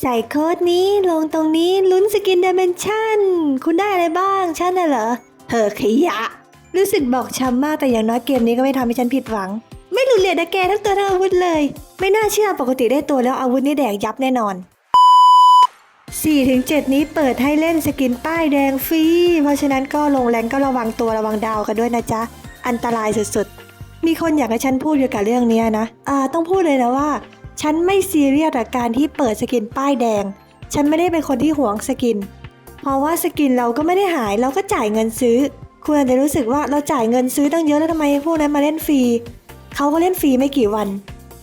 ใส่โค้ดนี้ลงตรงนี้ลุ้นสกินดิเมนชั่น คุณได้อะไรบ้างฉันน่ะเหรอเธอขยะ รู้สึกบอกช้ำมากแต่อย่างน้อยเกมนี้ก็ไม่ทำให้ฉันผิดหวัง ไม่หลุดเหรียญนะแกทั้งตัวทั้งอาวุธเลย ไม่น่าเชื่อปกติได้ตัวแล้วอาวุธนี่แดกยับแน่นอน 4-7 นี้เปิดให้เล่นสกินป้ายแดงฟรี เพราะฉะนั้นก็ลงแรงก็ระวังตัวระวังดาวกันด้วยนะจ๊ะ อันตรายสุดๆ มีคนอยากให้ฉันพูดเกี่ยวกับเรื่องนี้นะอ่าต้องพูดเลยนะว่า ฉันไม่ซีเรียสกับการที่เปิดสกินป้ายแดง ฉันไม่ได้เป็นคนที่หวงสกิน เพราะว่าสกินเราก็ไม่ได้หายเราก็จ่ายเงินซื้อ คุณอาจจะรู้สึกว่าเราจ่ายเงินซื้อตั้งเยอะแล้วทำไมพวกนั้นมาเล่นฟรี เขาก็เล่นฟรีไม่กี่วัน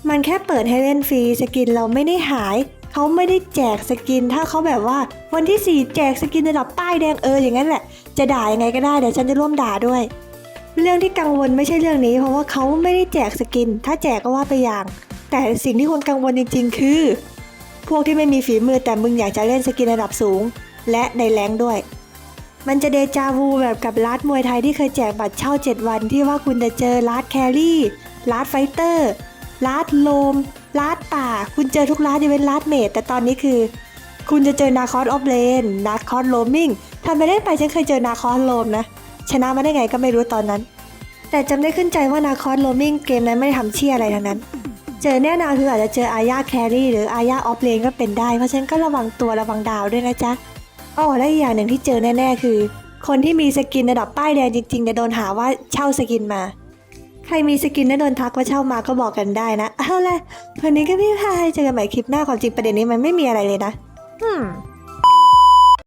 มันแค่เปิดให้เล่นฟรีสกินเราไม่ได้หาย เขาไม่ได้แจกสกิน ถ้าเขาแบบว่าวันที่ 4 แจกสกินระดับป้ายแดงเอออย่างนั้นแหละ จะด่ายังไงก็ได้เดี๋ยวฉันจะร่วมด่าด้วย เรื่องที่กังวลไม่ใช่เรื่องนี้ เพราะว่าเขาไม่ได้แจกสกิน ถ้าแจกก็ว่าไปอย่าง แต่สิ่งที่คนกังวลจริง ๆ คือ พวกที่ไม่มีฝีมือแต่มึงอยากจะเล่นสกินระดับสูง และในแรงด้วย มันจะเดจาวูแบบกับลาดมวยไทยที่เคยแจกบัตรเช่า 7 วันที่ว่าคุณจะเจอลาดแครี่ลาดไฟเตอร์ลาดโลมลาดป่า คุณเจอทุกลาดยกเว้นลาดเมดแต่ตอนนี้คือ คุณจะเจอนาคอสออฟเลนนาคอสโลมิงทำไปได้ไปฉันเคยเจอนาคอสโลมนะ ชนะมาได้ไงก็ไม่รู้ตอนนั้น แต่จำได้ขึ้นใจว่านาคอสโลมิงเกมนั้นไม่ได้ทำเชี่ยอะไรทั้งนั้น เจอแน่นอนคืออาจจะเจออาญาแครี่หรืออาญาออฟเลนก็เป็นได้ เพราะฉะนั้นก็ระวังตัวระวังดาวด้วยนะจ๊ะอ๋อและอีกอย่างหนึ่งที่เจอแน่ ๆ คือ คนที่มีสกินระดับป้ายแดงจริงๆจะโดนหาว่าเช่าสกินมา ใครมีสกินแล้วโดนทักว่าเช่ามาก็บอกกันได้นะเอาละวันนี้ก็พี่พายเจอกันใหม่คลิปหน้าความจริงประเด็นนี้มันไม่มีอะไรเลยนะ อืม